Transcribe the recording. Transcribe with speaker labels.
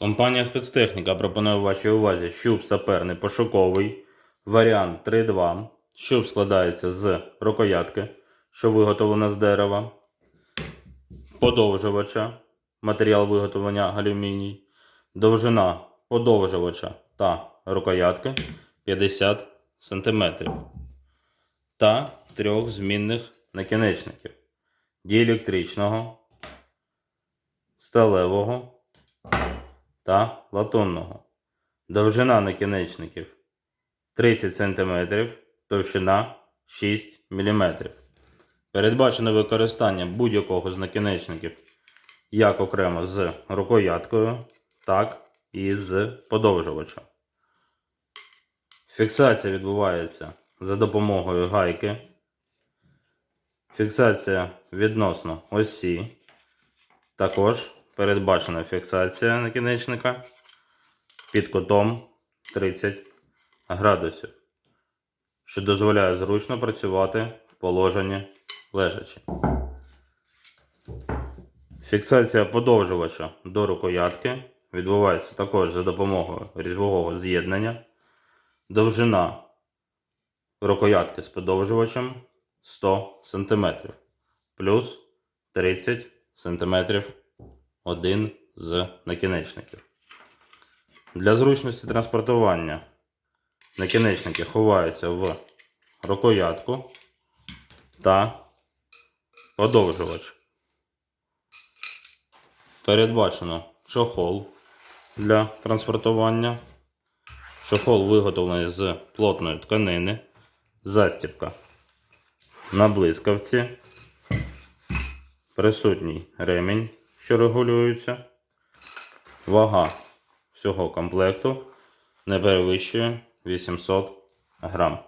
Speaker 1: Компанія спецтехніка пропонує вашій увазі щуп саперний пошуковий, варіант 3.2. Щуп складається з рукоятки, що виготовлена з дерева, подовжувача, матеріал виготовлення алюміній, довжина подовжувача та рукоятки 50 см та трьох змінних накінечників діелектричного, сталевого та латунного. Довжина накінечників 30 см, товщина 6 мм. Передбачено використання будь-якого з накінечників як окремо з рукояткою, так і з подовжувачем. Фіксація відбувається за допомогою гайки. Фіксація відносно осі. Також передбачена фіксація накінечника під кутом 30 градусів, що дозволяє зручно працювати в положенні лежачи. Фіксація подовжувача до рукоятки відбувається також за допомогою різьбового з'єднання. Довжина рукоятки з подовжувачем 100 см плюс 30 см один з накінечників. Для зручності транспортування накінечники ховаються в рукоятку та подовжувач. Передбачено чохол для транспортування. Чохол виготовлений з плотної тканини, застібка на блискавці, присутній ремінь, що регулюється. Вага всього комплекту не перевищує 800 грам.